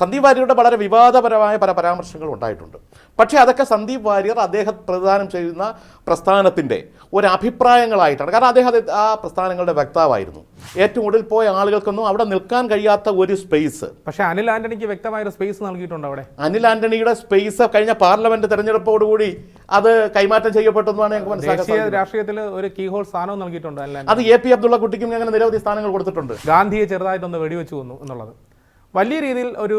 സന്ദീപ് വാര്യരുടെ വളരെ വിവാദപരമായ പല പരാമർശങ്ങളും ഉണ്ടായിട്ടുണ്ട്. പക്ഷേ അതൊക്കെ സന്ദീപ് വാര്യർ അദ്ദേഹം പ്രദാനം ചെയ്യുന്ന പ്രസ്ഥാനത്തിന്റെ ഒരു അഭിപ്രായങ്ങളായിട്ടാണ്. കാരണം അദ്ദേഹം ആ പ്രസ്ഥാനങ്ങളുടെ വ്യക്താവായിരുന്നു ഏറ്റവും കൂടുതൽ പോയ ആളുകൾക്കൊന്നും അവിടെ നിൽക്കാൻ കഴിയാത്ത ഒരു സ്പേസ്. പക്ഷേ അനിൽ ആന്റണിക്ക് വ്യക്തമായ ഒരു സ്പേസ് നൽകിയിട്ടുണ്ട് അവിടെ. അനിൽ ആന്റണിയുടെ സ്പേസ് കഴിഞ്ഞ പാർലമെന്റ് തെരഞ്ഞെടുപ്പോടുകൂടി അത് കൈമാറ്റം ചെയ്യപ്പെട്ടെന്നാണ് ഞങ്ങൾക്ക് മനസ്സിലാക്കുന്നത്. രാഷ്ട്രീയത്തിൽ ഒരു കീ ഹോൾ സ്ഥാനവും നൽകിയിട്ടുണ്ട് അത് എ പി അബ്ദുള്ള കുട്ടിക്കും അങ്ങനെ നിരവധി സ്ഥാനങ്ങൾ കൊടുത്തിട്ടുണ്ട്. ഗാന്ധിയെ ചെറുതായിട്ടൊന്ന് വെടിവെച്ചു വന്നു എന്നുള്ളത്. വലിയ രീതിയിൽ ഒരു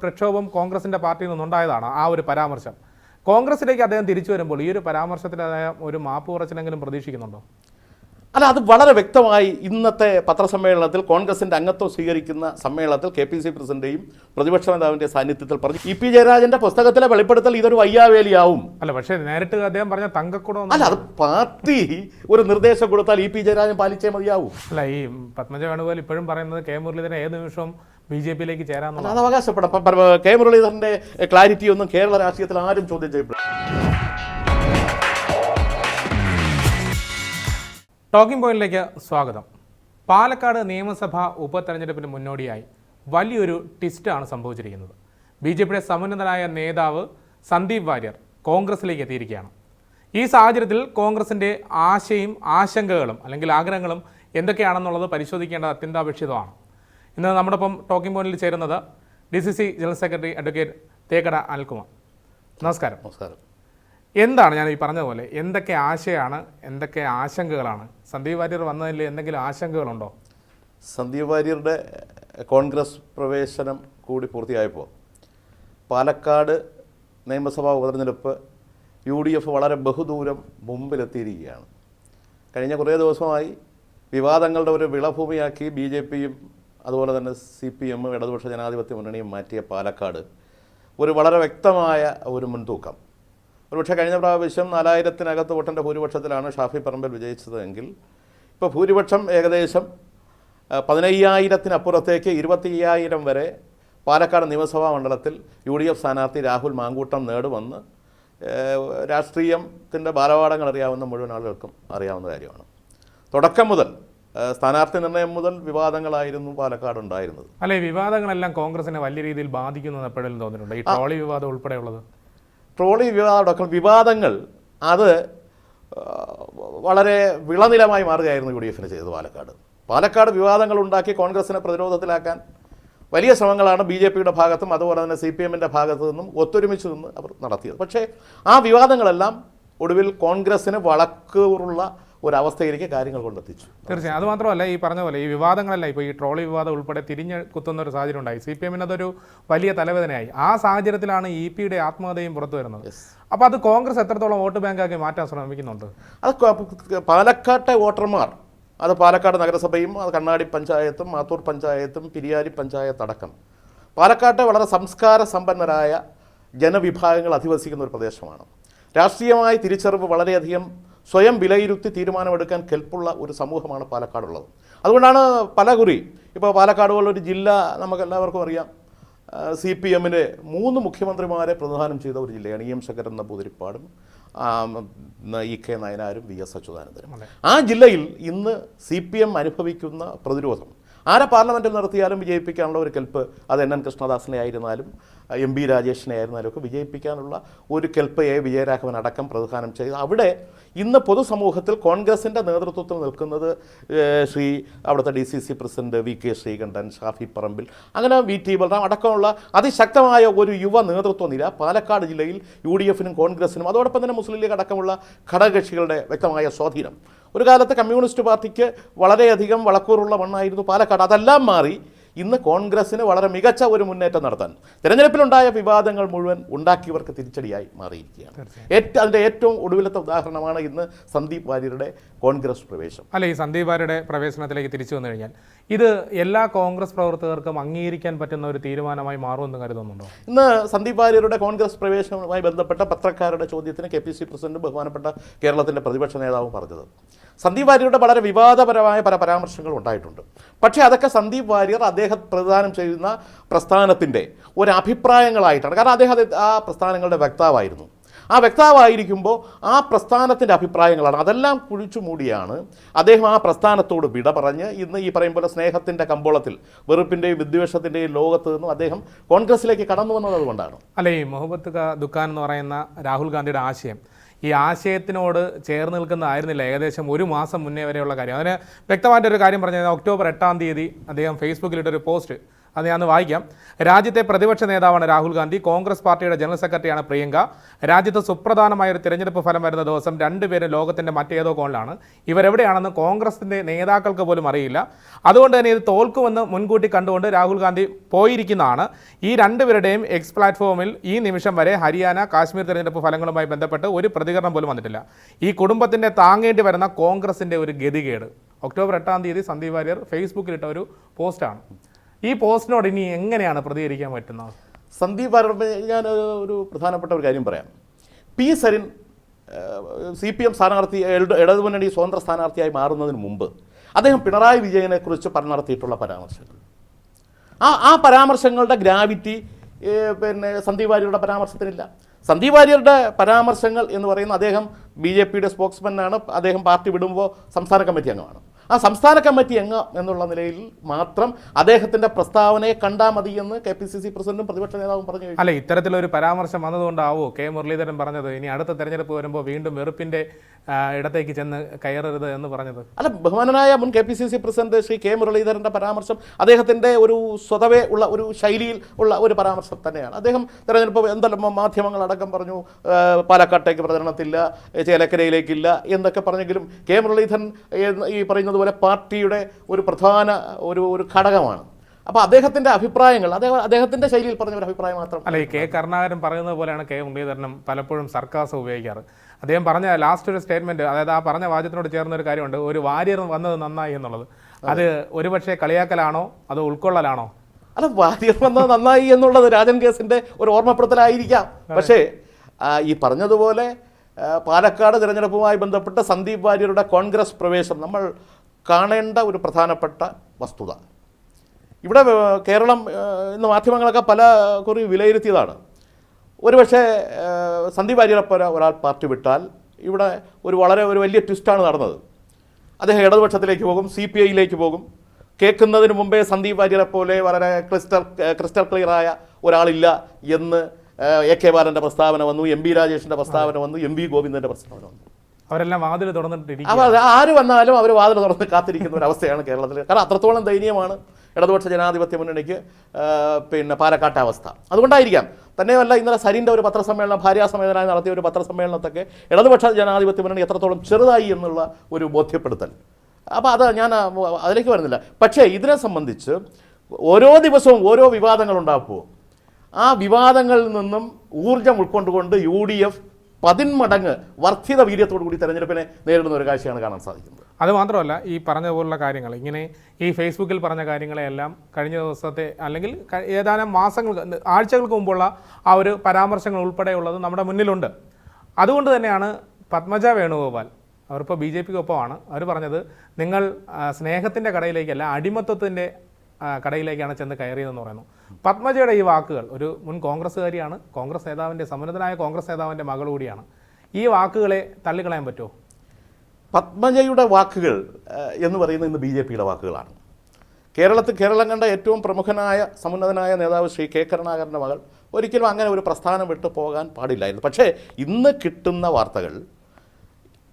പ്രക്ഷോഭം കോൺഗ്രസിന്റെ പാർട്ടിയിൽ നിന്നുണ്ടായതാണ് ആ ഒരു പരാമർശം. കോൺഗ്രസിലേക്ക് അദ്ദേഹം തിരിച്ചു വരുമ്പോൾ ഈ ഒരു പരാമർശത്തിൽ അദ്ദേഹം ഒരു മാപ്പ് കുറച്ചിലെങ്കിലും പ്രതീക്ഷിക്കുന്നുണ്ടോ? അല്ല അത് വളരെ വ്യക്തമായി ഇന്നത്തെ പത്രസമ്മേളനത്തിൽ കോൺഗ്രസിന്റെ അംഗത്വം സ്വീകരിക്കുന്ന സമ്മേളനത്തിൽ കെ പി സി പ്രസിഡന്റെയും പ്രതിപക്ഷ നേതാവിന്റെ സാന്നിധ്യത്തിൽ പറഞ്ഞു. ഇ പി ജയരാജന്റെ പുസ്തകത്തിലെ വെളിപ്പെടുത്തൽ ഇതൊരു വയ്യാവേലിയാവും അല്ല പക്ഷേ നേരിട്ട് അദ്ദേഹം പറഞ്ഞ തങ്കക്കുടം അല്ല അത് പാർട്ടി ഒരു നിർദ്ദേശം കൊടുത്താൽ ഇ പി ജയരാജൻ പാലിച്ചേ മതിയാവും. അല്ല ഈ പത്മജ വേണുഗോപാൽ ഇപ്പോഴും പറയുന്നത് കെ മുരളീധരൻ ഏത് നിമിഷവും ബി ജെ പിയിലേക്ക് ചേരാൻ അത് അവകാശപ്പെടാം കെ മുരളീധരന്റെ ക്ലാരിറ്റി ഒന്നും കേരള രാഷ്ട്രീയത്തിൽ ആരും ചോദ്യം ചെയ്യപ്പെടും ടോക്കിംഗ് പോയിന്റിലേക്ക് സ്വാഗതം. പാലക്കാട് നിയമസഭാ ഉപതെരഞ്ഞെടുപ്പിന് മുന്നോടിയായി വലിയൊരു ട്വിസ്റ്റാണ് സംഭവിച്ചിരിക്കുന്നത്. ബി ജെ പിയുടെ സമുന്നതനായ നേതാവ് സന്ദീപ് വാര്യർ കോൺഗ്രസിലേക്ക് എത്തിയിരിക്കുകയാണ്. ഈ സാഹചര്യത്തിൽ കോൺഗ്രസിന്റെ ആശയും ആശങ്കകളും അല്ലെങ്കിൽ ആഗ്രഹങ്ങളും എന്തൊക്കെയാണെന്നുള്ളത് പരിശോധിക്കേണ്ടത് അത്യന്താപേക്ഷിതമാണ്. ഇന്ന് നമ്മുടെ ഒപ്പം ടോക്കിംഗ് പോയിന്റിൽ ചേരുന്നത് D C C general secretary advocate Thekkada Anilkumar നമസ്കാരം. നമസ്കാരം. എന്താണ് ഞാൻ ഈ പറഞ്ഞതുപോലെ? എന്തൊക്കെ ആശയാണ് എന്തൊക്കെ ആശങ്കകളാണ്? സന്ദീപ് വാര്യർ വന്നതിൽ എന്തെങ്കിലും ആശങ്കകളുണ്ടോ? സന്ദീപ് വാര്യരുടെ കോൺഗ്രസ് പ്രവേശനം കൂടി പൂർത്തിയായപ്പോൾ പാലക്കാട് നിയമസഭാ ഉപതെരഞ്ഞെടുപ്പ് യു ഡി എഫ് വളരെ ബഹുദൂരം മുമ്പിലെത്തിയിരിക്കുകയാണ്. കഴിഞ്ഞ കുറേ ദിവസമായി വിവാദങ്ങളുടെ ഒരു വിളഭൂമിയാക്കി ബി ജെ പിയും അതുപോലെ തന്നെ സി പി എമ്മും ഇടതുപക്ഷ ജനാധിപത്യ മുന്നണിയും മാറ്റിയ പാലക്കാട് ഒരു വളരെ വ്യക്തമായ ഒരു മുൻതൂക്കം. ഒരുപക്ഷെ കഴിഞ്ഞ പ്രാവശ്യം നാലായിരത്തിനകത്ത് വോട്ടിന്റെ ഭൂരിപക്ഷത്തിലാണ് ഷാഫി പറമ്പിൽ വിജയിച്ചത് എങ്കിൽ ഇപ്പോൾ ഭൂരിപക്ഷം ഏകദേശം പതിനയ്യായിരത്തിനപ്പുറത്തേക്ക് ഇരുപത്തി അയ്യായിരം വരെ പാലക്കാട് നിയമസഭാ മണ്ഡലത്തിൽ യു ഡി എഫ് സ്ഥാനാർത്ഥി രാഹുൽ മാങ്കൂട്ടം നേടുമെന്ന് രാഷ്ട്രീയത്തിന്റെ ബാലപാഠങ്ങൾ അറിയാവുന്ന മുഴുവൻ ആളുകൾക്കും അറിയാവുന്ന കാര്യമാണ്. തുടക്കം മുതൽ സ്ഥാനാർത്ഥി നിർണയം മുതൽ വിവാദങ്ങളായിരുന്നു പാലക്കാട് ഉണ്ടായിരുന്നത്. അല്ലെ വിവാദങ്ങളെല്ലാം കോൺഗ്രസിനെ വലിയ രീതിയിൽ ബാധിക്കുന്നു എപ്പോഴും തോന്നിയിട്ടുണ്ട്? ഈ ട്രോളി വിവാദം ഉൾപ്പെടെയുള്ളത്? ട്രോളി വിവാദം വിവാദങ്ങൾ അത് വളരെ വിളനിലമായി മാറുകയായിരുന്നു യു ഡി എഫിന് ചെയ്തത് പാലക്കാട്. പാലക്കാട് വിവാദങ്ങൾ ഉണ്ടാക്കി കോൺഗ്രസിനെ പ്രതിരോധത്തിലാക്കാൻ വലിയ ശ്രമങ്ങളാണ് ബി ജെ പിയുടെ ഭാഗത്തും അതുപോലെ തന്നെ സി പി എമ്മിന്റെ ഭാഗത്തു നിന്നും ഒത്തൊരുമിച്ച് നിന്ന് അവർ നടത്തിയത്. പക്ഷേ ആ വിവാദങ്ങളെല്ലാം ഒടുവിൽ കോൺഗ്രസ്സിന് വളക്കൂറുള്ള ഒരവസ്ഥയിലേക്ക് കാര്യങ്ങൾ കൊണ്ടെത്തിച്ചു. തീർച്ചയായും. അത് മാത്രമല്ല ഈ പറഞ്ഞ പോലെ ഈ വിവാദങ്ങളല്ല ഇപ്പോൾ ഈ ട്രോളി വിവാദം ഉൾപ്പെടെ തിരിഞ്ഞ് കുത്തുന്ന ഒരു സാഹചര്യം ഉണ്ടായി സി പി എമ്മിന് അതൊരു വലിയ തലവേദനയായി. ആ സാഹചര്യത്തിലാണ് ഇ പിയുടെ ആത്മഹത്യയും പുറത്തു വരുന്നത്. അപ്പോൾ അത് കോൺഗ്രസ് എത്രത്തോളം വോട്ട് ബാങ്കാക്കി മാറ്റാൻ ശ്രമിക്കുന്നുണ്ട്? അത് പാലക്കാട്ടെ വോട്ടർമാർ അത് പാലക്കാട് നഗരസഭയും അത് കണ്ണാടി പഞ്ചായത്തും മാത്തൂർ പഞ്ചായത്തും പിരിയാരി പഞ്ചായത്ത് അടക്കം. പാലക്കാട്ടെ വളരെ സംസ്കാര സമ്പന്നരായ ജനവിഭാഗങ്ങൾ അധിവസിക്കുന്ന ഒരു പ്രദേശമാണ്. രാഷ്ട്രീയമായ തിരിച്ചറിവ് വളരെയധികം സ്വയം വിലയിരുത്തി തീരുമാനമെടുക്കാൻ കെൽപ്പുള്ള ഒരു സമൂഹമാണ് പാലക്കാടുള്ളത്. അതുകൊണ്ടാണ് പലകുറി ഇപ്പോൾ പാലക്കാട് പോലൊരു ജില്ല നമുക്ക് എല്ലാവർക്കും അറിയാം. സി പി എമ്മിന്റെ മൂന്ന് മുഖ്യമന്ത്രിമാരെ പ്രതിദാനം ചെയ്ത ഒരു ജില്ലയാണ് ഇ എം ശങ്കരൻ നമ്പൂതിരിപ്പാടും ഇ കെ നയനാരും വി എസ് അച്യുതാനന്ദനും. ആ ജില്ലയിൽ ഇന്ന് സി പി എം അനുഭവിക്കുന്ന പ്രതിരോധം. ആരെ പാർലമെന്റിൽ നിർത്തിയാലും വിജയിപ്പിക്കാനുള്ള ഒരു കെൽപ്പ് അത് എൻ എൻ കൃഷ്ണദാസിനെ ആയിരുന്നാലും എം ബി രാജേഷിനെ ആയിരുന്നാലും ഒക്കെ വിജയിപ്പിക്കാനുള്ള ഒരു കെൽപ്പ് എ വിജയരാഘവൻ അടക്കം പ്രതിദാനം ചെയ്ത് അവിടെ ഇന്ന് പൊതുസമൂഹത്തിൽ കോൺഗ്രസിന്റെ നേതൃത്വത്തിൽ നിൽക്കുന്നത് ശ്രീ അവിടുത്തെ D C C president V K Sreekandan Shafi Parambil. അങ്ങനെ വി ടി ബലറാം അടക്കമുള്ള അതിശക്തമായ ഒരു യുവ നേതൃത്വ നില പാലക്കാട് ജില്ലയിൽ യു ഡി എഫിനും കോൺഗ്രസിനും അതോടൊപ്പം തന്നെ മുസ്ലിം ലീഗ് അടക്കമുള്ള ഘടകകക്ഷികളുടെ വ്യക്തമായ സ്വാധീനം. ഒരു കാലത്ത് കമ്മ്യൂണിസ്റ്റ് പാർട്ടിക്ക് വളരെയധികം വളക്കൂറുള്ള മണ്ണായിരുന്നു പാലക്കാട്. അതെല്ലാം മാറി ഇന്ന് കോൺഗ്രസ്സിന് വളരെ മികച്ച ഒരു മുന്നേറ്റം നടത്താൻ. തെരഞ്ഞെടുപ്പിലുണ്ടായ വിവാദങ്ങൾ മുഴുവൻ ഉണ്ടാക്കിയവർക്ക് തിരിച്ചടിയായി മാറിയിരിക്കുകയാണ്. ഏറ്റവും അതിന്റെ ഏറ്റവും ഒടുവിലത്തെ ഉദാഹരണമാണ് ഇന്ന് സന്ദീപ് വാര്യരുടെ കോൺഗ്രസ് പ്രവേശം. അല്ല ഈ സന്ദീപ് വാര്യരുടെ പ്രവേശനത്തിലേക്ക് തിരിച്ചു വന്നു കഴിഞ്ഞാൽ ഇത് എല്ലാ കോൺഗ്രസ് പ്രവർത്തകർക്കും അംഗീകരിക്കാൻ പറ്റുന്ന ഒരു തീരുമാനമായി മാറുമെന്ന് കരുതുന്നുണ്ടോ? ഇന്ന് സന്ദീപ് വാര്യരുടെ കോൺഗ്രസ് പ്രവേശനവുമായി ബന്ധപ്പെട്ട പത്രക്കാരുടെ ചോദ്യത്തിന് കെ പി സി പ്രസിഡന്റ് ബഹുമാനപ്പെട്ട കേരളത്തിന്റെ പ്രതിപക്ഷ നേതാവും പറഞ്ഞത്. സന്ദീപ് വാര്യരുടെ വളരെ വിവാദപരമായ പല പരാമർശങ്ങളും ഉണ്ടായിട്ടുണ്ട്. പക്ഷേ അതൊക്കെ സന്ദീപ് വാര്യർ അദ്ദേഹം പ്രദാനം ചെയ്യുന്ന പ്രസ്ഥാനത്തിന്റെ ഒരു അഭിപ്രായങ്ങളായിട്ടാണ്. കാരണം അദ്ദേഹം ആ പ്രസ്ഥാനങ്ങളുടെ വ്യക്താവായിരുന്നു ആ വ്യക്താവായിരിക്കുമ്പോൾ ആ പ്രസ്ഥാനത്തിന്റെ അഭിപ്രായങ്ങളാണ്. അതെല്ലാം കുഴിച്ചു മൂടിയാണ് അദ്ദേഹം ആ പ്രസ്ഥാനത്തോട് വിട പറഞ്ഞ് ഇന്ന് ഈ പറയും പോലെ സ്നേഹത്തിന്റെ കമ്പോളത്തിൽ വെറുപ്പിന്റെയും വിദ്വേഷത്തിന്റെയും ലോകത്ത് നിന്നും അദ്ദേഹം കോൺഗ്രസിലേക്ക് കടന്നു വന്നത് അതുകൊണ്ടാണ് അല്ലേ മുഹബത്ത് ദുക്കാൻ എന്ന് പറയുന്ന രാഹുൽ ഗാന്ധിയുടെ ആശയം ഈ ആശയത്തിനോട് ചേർന്ന് നിൽക്കുന്നതായിരുന്നില്ല ഏകദേശം ഒരു മാസം മുന്നേ വരെയുള്ള കാര്യം. അതിന് വ്യക്തമായിട്ടൊരു കാര്യം പറഞ്ഞത് ഒക്ടോബർ എട്ടാം തീയതി അദ്ദേഹം ഫേസ്ബുക്കിലിട്ടൊരു പോസ്റ്റ് അത് ഞാൻ വായിക്കാം. രാജ്യത്തെ പ്രതിപക്ഷ നേതാവാണ് രാഹുൽ ഗാന്ധി കോൺഗ്രസ് പാർട്ടിയുടെ ജനറൽ സെക്രട്ടറിയാണ് പ്രിയങ്ക. രാജ്യത്ത് സുപ്രധാനമായ ഒരു തിരഞ്ഞെടുപ്പ് ഫലം വരുന്ന ദിവസം രണ്ടുപേരും ലോകത്തിന്റെ മറ്റേതോ കോണിലാണ്. ഇവരെവിടെയാണെന്ന് കോൺഗ്രസിന്റെ നേതാക്കൾക്ക് പോലും അറിയില്ല. അതുകൊണ്ട് തന്നെ ഇത് തോൽക്കുമെന്ന് മുൻകൂട്ടി കണ്ടുകൊണ്ട് രാഹുൽ ഗാന്ധി പോയിരിക്കുന്നതാണ്. ഈ രണ്ടുപേരുടെയും എക്സ് പ്ലാറ്റ്ഫോമിൽ ഈ നിമിഷം വരെ ഹരിയാന കാശ്മീർ തിരഞ്ഞെടുപ്പ് ഫലങ്ങളുമായി ബന്ധപ്പെട്ട് ഒരു പ്രതികരണം പോലും വന്നിട്ടില്ല. ഈ കുടുംബത്തിന്റെ താങ്ങേണ്ടി വരുന്ന കോൺഗ്രസിന്റെ ഒരു ഗതികേട്. ഒക്ടോബർ എട്ടാം തീയതി സന്ദീപ് വാര്യർ ഫേസ്ബുക്കിലിട്ട ഒരു പോസ്റ്റാണ്. ഈ പോസ്റ്റിനോട് ഇനി എങ്ങനെയാണ് പ്രതികരിക്കാൻ പറ്റുന്നത്? സന്ദീപ് വാര്യരുടെ ഞാൻ ഒരു പ്രധാനപ്പെട്ട ഒരു കാര്യം പറയാം. P Sarin C P M സ്ഥാനാർത്ഥി ഇട- ഇടതുമുന്നണി സ്വതന്ത്ര സ്ഥാനാർത്ഥിയായി മാറുന്നതിന് മുമ്പ് അദ്ദേഹം പിണറായി വിജയനെക്കുറിച്ച് നടത്തിയിട്ടുള്ള പരാമർശങ്ങൾ. ആ ആ പരാമർശങ്ങളുടെ ഗ്രാവിറ്റി പിന്നെ സന്ദീപ് വാര്യരുടെ പരാമർശത്തിനില്ല. സന്ദീപ് വാര്യരുടെ പരാമർശങ്ങൾ എന്ന് പറയുന്നത് അദ്ദേഹം ബി ജെ പിയുടെ സ്പോക്സ്മാനാണ്. അദ്ദേഹം പാർട്ടി വിടുമ്പോൾ സംസ്ഥാന കമ്മിറ്റി അംഗമാണ്. ആ സംസ്ഥാന കമ്മിറ്റി എങ്ങ എന്നുള്ള നിലയിൽ മാത്രം അദ്ദേഹത്തിന്റെ പ്രസ്താവനയെ കണ്ടാൽ മതി എന്ന് കെ പി സി സി പ്രസിഡന്റും പ്രതിപക്ഷ നേതാവും പറഞ്ഞു അല്ല ഇത്തരത്തിലൊരു പരാമർശം വന്നതുകൊണ്ടാവോ കെ മുരളീധരൻ പറഞ്ഞത്? ഇനി അടുത്ത തെരഞ്ഞെടുപ്പ് വരുമ്പോൾ വീണ്ടും വെറുപ്പിന്റെ ഇടത്തേക്ക് ചെന്ന് കയറരുത് എന്ന് പറഞ്ഞത്? അല്ല ബഹുമാനനായ മുൻ K P C C president Shri K മുരളീധരന്റെ പരാമർശം അദ്ദേഹത്തിന്റെ ഒരു സ്വതവേ ഉള്ള ഒരു ശൈലിയിൽ ഉള്ള ഒരു പരാമർശം തന്നെയാണ്. അദ്ദേഹം തെരഞ്ഞെടുപ്പ് എന്തെല്ലാം മാധ്യമങ്ങളടക്കം പറഞ്ഞു പാലക്കാട്ടേക്ക് പ്രചരണത്തില്ല ചേലക്കരയിലേക്കില്ല എന്നൊക്കെ പറഞ്ഞെങ്കിലും കെ മുരളീധരൻ ഈ ഈ പറയുന്നത് പോലെ പാർട്ടിയുടെ ഒരു പ്രധാന ഒരു ഒരു ഘടകമാണ്. അപ്പൊ അദ്ദേഹത്തിന്റെ അഭിപ്രായങ്ങൾ അദ്ദേഹം അദ്ദേഹത്തിന്റെ ശൈലിയിൽ പറഞ്ഞ ഒരു അഭിപ്രായം മാത്രം. അല്ല ഈ കെ കരുണാകരൻ പറയുന്നത് പോലെയാണ് കെ മുരളീധരനും പലപ്പോഴും സർക്കാസ് ഉപയോഗിക്കാറ്. അദ്ദേഹം പറഞ്ഞ ലാസ്റ്റ് ഒരു സ്റ്റേറ്റ്മെന്റ് അതായത് ആ പറഞ്ഞ വാചകത്തിനോട് ചേർന്ന ഒരു കാര്യമുണ്ട് ഒരു വാര്യർ വന്നത് നന്നായി എന്നുള്ളത്. അത്. ഒരുപക്ഷെ കളിയാക്കലാണോ അതോ ഉൾക്കൊള്ളലാണോ? അല്ല വാര്യർ വന്നത് നന്നായി എന്നുള്ളത് രാജൻ കേസിന്റെ ഒരു ഓർമ്മപ്പെടുത്തലായിരിക്കാം. പക്ഷേ ഈ പറഞ്ഞതുപോലെ പാലക്കാട് തിരഞ്ഞെടുപ്പുമായി ബന്ധപ്പെട്ട് സന്ദീപ് വാര്യരുടെ കോൺഗ്രസ് പ്രവേശം നമ്മൾ കാണേണ്ട ഒരു പ്രധാനപ്പെട്ട വസ്തുത. ഇവിടെ കേരളം ഇന്ന് മാധ്യമങ്ങളൊക്കെ പല കുറി വിലയിരുത്തിയതാണ്. ഒരുപക്ഷെ സന്ദീപ് വാര്യരെ ഒരാൾ പാർട്ടി വിട്ടാൽ ഇവിടെ ഒരു വളരെ ഒരു വലിയ ട്വിസ്റ്റാണ് നടന്നത്. അദ്ദേഹം ഇടതുപക്ഷത്തിലേക്ക് പോകും സി പി ഐയിലേക്ക് പോകും. കേൾക്കുന്നതിന് മുമ്പേ സന്ദീപ് വാര്യരെ പോലെ വളരെ ക്രിസ്റ്റൽ ക്രിസ്റ്റൽ ക്ലിയറായ ഒരാളില്ല എന്ന് എ കെ ബാലന്റെ പ്രസ്താവന വന്നു എം ബി രാജേഷിന്റെ പ്രസ്താവന വന്നു എം വി ഗോവിന്ദന്റെ പ്രസ്താവന വന്നു. അവരെല്ലാം വാതിൽ തുറന്നിട്ടിരിക്കും അപ്പോൾ ആര് വന്നാലും അവർ വാതിൽ തുറന്ന് കാത്തിരിക്കുന്ന ഒരു അവസ്ഥയാണ് കേരളത്തിൽ കാരണം അത്രത്തോളം ദയനീയമാണ് ഇടതുപക്ഷ ജനാധിപത്യ മുന്നണിക്ക് പിന്നെ പാലക്കാട്ടെ അവസ്ഥ അതുകൊണ്ടായിരിക്കാം. തന്നെയുമല്ല ഇന്നലെ സരിന്റെ ഒരു പത്രസമ്മേളനം ഭാര്യാസമേതനായി നടത്തിയ ഒരു പത്രസമ്മേളനത്തൊക്കെ ഇടതുപക്ഷ ജനാധിപത്യ മുന്നണി എത്രത്തോളം ചെറുതായി എന്നുള്ള ഒരു ബോധ്യപ്പെടുത്തൽ. അപ്പോൾ അത് ഞാൻ അതിലേക്ക് വരുന്നില്ല. പക്ഷേ ഇതിനെ സംബന്ധിച്ച് ഓരോ ദിവസവും ഓരോ വിവാദങ്ങൾ ഉണ്ടാക്കുമോ ആ വിവാദങ്ങളിൽ നിന്നും ഊർജം ഉൾക്കൊണ്ടുകൊണ്ട് യു ഡി എഫ് പതിന്മടങ്ങ് വർദ്ധിത വീര്യത്തോടു കൂടി തെരഞ്ഞെടുപ്പിനെ നേരിടുന്ന ഒരു കാഴ്ചയാണ് കാണാൻ സാധിക്കുന്നത്. അത് മാത്രമല്ല ഈ പറഞ്ഞ പോലുള്ള കാര്യങ്ങൾ ഇങ്ങനെ ഈ ഫേസ്ബുക്കിൽ പറഞ്ഞ കാര്യങ്ങളെല്ലാം കഴിഞ്ഞ ദിവസത്തെ അല്ലെങ്കിൽ ഏതാനും മാസങ്ങൾ ആഴ്ചകൾക്ക് മുമ്പുള്ള ആ ഒരു പരാമർശങ്ങൾ ഉൾപ്പെടെയുള്ളത് നമ്മുടെ മുന്നിലുണ്ട്. അതുകൊണ്ട് തന്നെയാണ് പത്മജ വേണുഗോപാൽ അവരിപ്പോൾ ബി ജെ പിക്കൊപ്പമാണ് അവർ പറഞ്ഞത് നിങ്ങൾ സ്നേഹത്തിന്റെ കടയിലേക്കല്ല അടിമത്വത്തിന്റെ കടയിലേക്കാണ് ചെന്ന് കയറിയതെന്ന് പറയുന്നു. പത്മജയുടെ ഈ വാക്കുകൾ ഒരു മുൻ കോൺഗ്രസ്സുകാരിയാണ് കോൺഗ്രസ് നേതാവിന്റെ സമുന്നതനായ കോൺഗ്രസ് നേതാവിന്റെ മകൾ കൂടിയാണ്. ഈ വാക്കുകളെ തള്ളിക്കളയാൻ പറ്റുമോ? പത്മജയുടെ വാക്കുകൾ എന്ന് പറയുന്നത് ഇന്ന് ബി ജെ പിയുടെ വാക്കുകളാണ്. കേരളത്തിൽ കേരളം കണ്ട ഏറ്റവും പ്രമുഖനായ സമുന്നതനായ നേതാവ് ശ്രീ കെ കരുണാകരന്റെ മകൾ ഒരിക്കലും അങ്ങനെ ഒരു പ്രസ്ഥാനം വിട്ടു പോകാൻ പാടില്ലായിരുന്നു. പക്ഷേ ഇന്ന് കിട്ടുന്ന വാർത്തകൾ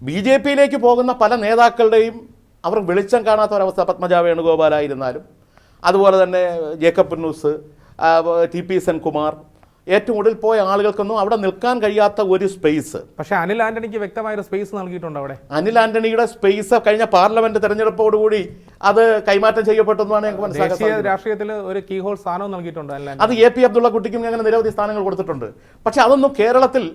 ബി ജെ പിയിലേക്ക് പോകുന്ന പല നേതാക്കളുടെയും അവർ വെളിച്ചം കാണാത്ത ഒരവസ്ഥ പത്മജ വേണുഗോപാലായിരുന്നാലും അതുപോലെ തന്നെ Jacob news T P Senkumar ഏറ്റവും കൂടുതൽ പോയ ആളുകൾക്കൊന്നും അവിടെ നിൽക്കാൻ കഴിയാത്ത ഒരു സ്പേസ് പക്ഷേ അനിൽ ആന്റണിക്ക് വ്യക്തമായൊരു സ്പേസ് നൽകിയിട്ടുണ്ട് അവിടെ. അനിൽ ആന്റണിയുടെ സ്പേസ് കഴിഞ്ഞ പാർലമെന്റ് തെരഞ്ഞെടുപ്പോടുകൂടി അത് കൈമാറ്റം ചെയ്യപ്പെട്ടെന്നാണ് ഞങ്ങൾക്ക് മനസ്സിലാക്കിയത്. രാഷ്ട്രീയത്തിൽ ഒരു കീ ഹോൾ സ്ഥാനവും നൽകിയിട്ടുണ്ട് അത് എ പി അബ്ദുള്ള കുട്ടിക്കും അങ്ങനെ നിരവധി സ്ഥാനങ്ങൾ കൊടുത്തിട്ടുണ്ട്. പക്ഷെ അതൊന്നും കേരളത്തിൽ